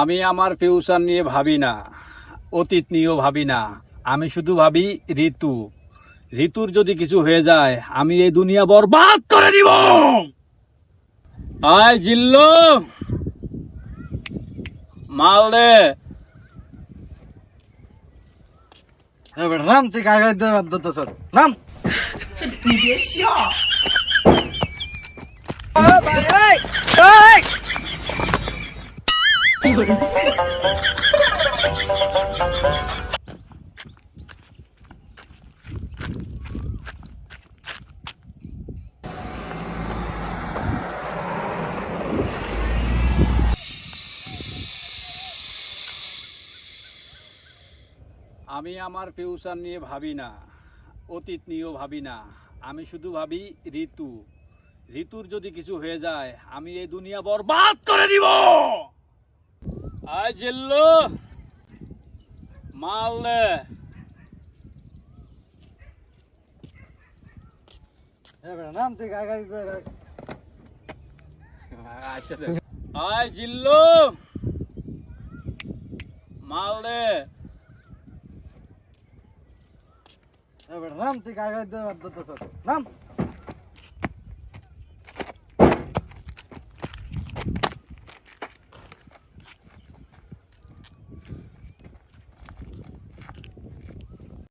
আমি আমার ফিউচার নিয়ে ভাবি না অতীত নিয়েও ভাবি না। আমি শুধু ভাবি ঋতু। ঋতুর যদি কিছু হয়ে যায় আমি এই দুনিয়া বরবাদ করে দিব। আয় জিল্লো। মাল দে। এবার নাম তুই স্যার। নাম আমি আমার ফিউচার নিয়ে ভাবি না, অতীত নিয়েও ভাবি না। আমি শুধু ভাবি ঋতু। ঋতুর যদি কিছু হয়ে যায়, আমি এই দুনিয়া বরবাদ করে দিব! আয় জিল্লু। মাল দে নাম তুই কার গাড়ি দেওয়ার আয় জিল্লু। মাল দে নাম তুই কার গাড়ি দেওয়ার নাম।